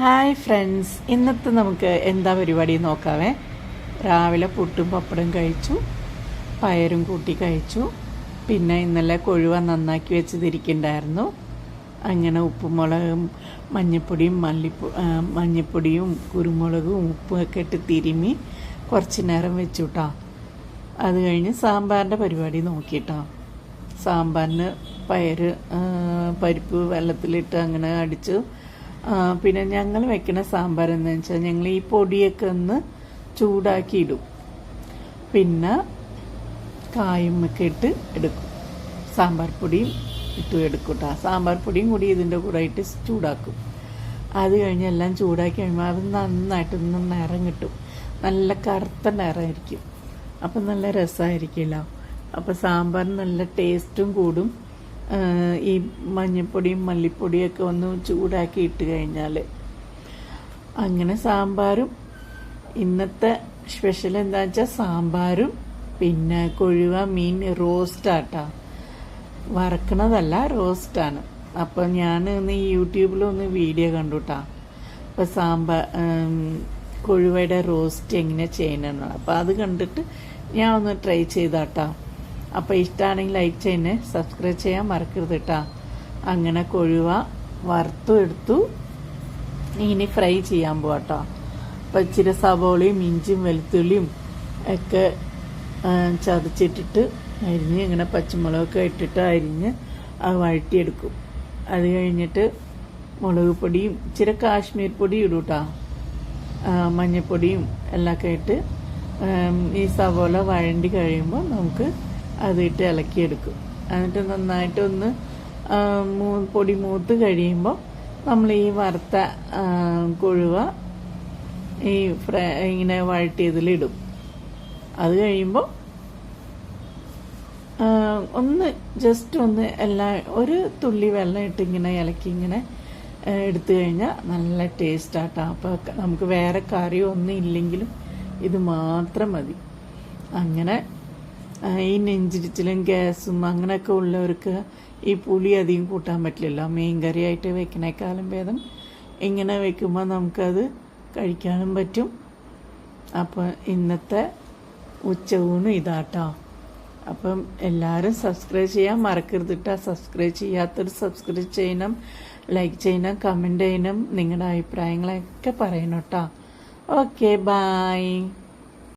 Hi friends ഇന്നത്തെ നമുക്ക് എന്താ പരിപാടി നോക്കാവേ? രാവിലെ പുട്ടും പപ്പടം കഴിച്ചു പയറും കൂട്ടി കഴിച്ചു പിന്നെ ഇന്നലെ കൊഴുവ നന്നാക്കി വെച്ചതിരിക്കണ്ടായിരുന്നു അങ്ങനെ ഉപ്പുമുളകും മഞ്ഞപ്പൊടിയും മല്ലിപ്പോ മഞ്ഞപ്പൊടിയും കുരുമുളകും ഉപ്പും ഒക്കെ ഇട്ട് തിരുമ്മി കുറച്ച് നേരം വെച്ചു കേട്ടോ അത് കഴിഞ്ഞ് സാമ്പാറിന്റെ പരിപാടി നോക്കിയിട്ടോ സാമ്പാറിന് പയർ പരിപ്പ് വെള്ളത്തിലിട്ട് അങ്ങനെ അടിച്ചു. പിന്നെ ഞങ്ങൾ വെക്കുന്ന സാമ്പാർ എന്ന് വെച്ചാൽ ഞങ്ങൾ ഈ പൊടിയൊക്കെ ഒന്ന് ചൂടാക്കി ഇടും പിന്നെ കായും ഒക്കെ ഇട്ട് എടുക്കും. സാമ്പാർ പൊടിയും ഇട്ട് എടുക്കും കേട്ടോ സാമ്പാർ പൊടിയും കൂടി ഇതിന്റെ കൂടെ ഇട്ട് ചൂടാക്കും. അത് കഴിഞ്ഞ് എല്ലാം ചൂടാക്കി കഴിയുമ്പോൾ അത് നന്നായിട്ടൊന്ന് നിറം കിട്ടും. നല്ല കറുത്ത നിറമായിരിക്കും അപ്പം നല്ല രസമായിരിക്കുമല്ലോ അപ്പോൾ സാമ്പാർ നല്ല ടേസ്റ്റും കൂടും. ഈ മഞ്ഞൾപ്പൊടിയും മല്ലിപ്പൊടിയൊക്കെ ഒന്ന് ചൂടാക്കി ഇട്ട് കഴിഞ്ഞാൽ അങ്ങനെ സാമ്പാറും. ഇന്നത്തെ സ്പെഷ്യൽ എന്താ വെച്ചാൽ സാമ്പാറും പിന്നെ കൊഴുവ മീൻ റോസ്റ്റാട്ടാ. വറക്കണതല്ല റോസ്റ്റാണ്. അപ്പോൾ ഞാൻ ഇന്ന് യൂട്യൂബിലൊന്ന് വീഡിയോ കണ്ടുട്ടാ. അപ്പോൾ സാമ്പാർ കൊഴുവയുടെ റോസ്റ്റ് എങ്ങനെ ചെയ്യണമെന്നാണ് അപ്പോൾ അത് കണ്ടിട്ട് ഞാൻ ഒന്ന് ട്രൈ ചെയ്താട്ടാ. അപ്പോൾ ഇഷ്ടമാണെങ്കിൽ ലൈക്ക് ചെയ്യുന്നേ സബ്സ്ക്രൈബ് ചെയ്യാൻ മറക്കരുത് കേട്ടാ അങ്ങനെ കൊഴുവ വറുത്തു എടുത്തു. ഇനി ഫ്രൈ ചെയ്യാൻ പോവാട്ടോ അപ്പം ഇച്ചിരി സവോളയും ഇഞ്ചിയും വെളുത്തുള്ളിയും ഒക്കെ ചതച്ചിട്ടിട്ട് അരിഞ്ഞ് ഇങ്ങനെ പച്ചമുളകൊക്കെ ഇട്ടിട്ട് അരിഞ്ഞ് അത് വഴറ്റിയെടുക്കും. അത് കഴിഞ്ഞിട്ട് മുളക് പൊടിയും ഇച്ചിരി കാശ്മീർ പൊടിയും ഇടും കേട്ടോ മഞ്ഞൾപ്പൊടിയും എല്ലാമൊക്കെ ഇട്ട് ഈ സവോള വഴണ്ടി കഴിയുമ്പോൾ നമുക്ക് അതിട്ട് ഇളക്കിയെടുക്കും. എന്നിട്ട് നന്നായിട്ടൊന്ന് പൊടി മൂത്ത് കഴിയുമ്പോൾ നമ്മൾ ഈ വറുത്ത കൊഴുവ ഈ ഫ്രൈ ഇങ്ങനെ വഴറ്റിയതിലിടും. അത് കഴിയുമ്പോൾ ഒന്ന് ജസ്റ്റ് ഒന്ന് എല്ലാ ഒരു തുള്ളി വെള്ളം ഇട്ട് ഇങ്ങനെ ഇലക്കി ഇങ്ങനെ എടുത്തു കഴിഞ്ഞാൽ നല്ല ടേസ്റ്റാട്ടോ അപ്പോൾ നമുക്ക് വേറെ കറിയോ ഒന്നും ഇല്ലെങ്കിലും ഇത് മാത്രം മതി. അങ്ങനെ ഈ നെഞ്ചിരിച്ചിലും ഗ്യാസും അങ്ങനെയൊക്കെ ഉള്ളവർക്ക് ഈ പുളി അധികം കൂട്ടാൻ പറ്റില്ലല്ലോ. മീൻ കറിയായിട്ട് വെക്കണേക്കാളും ഭേദം ഇങ്ങനെ വെക്കുമ്പോൾ നമുക്കത് കഴിക്കാനും പറ്റും. അപ്പോൾ ഇന്നത്തെ ഉച്ചയൂണ് ഇതാട്ടോ. അപ്പം എല്ലാവരും സബ്സ്ക്രൈബ് ചെയ്യാൻ മറക്കരുത് കേട്ടോ സബ്സ്ക്രൈബ് ചെയ്യാത്തവർ സബ്സ്ക്രൈബ് ചെയ്യണം. ലൈക്ക് ചെയ്യണം കമന്റ് ചെയ്യണം. നിങ്ങളുടെ അഭിപ്രായങ്ങളൊക്കെ പറയണം കേട്ടോ ഓക്കെ ബായ്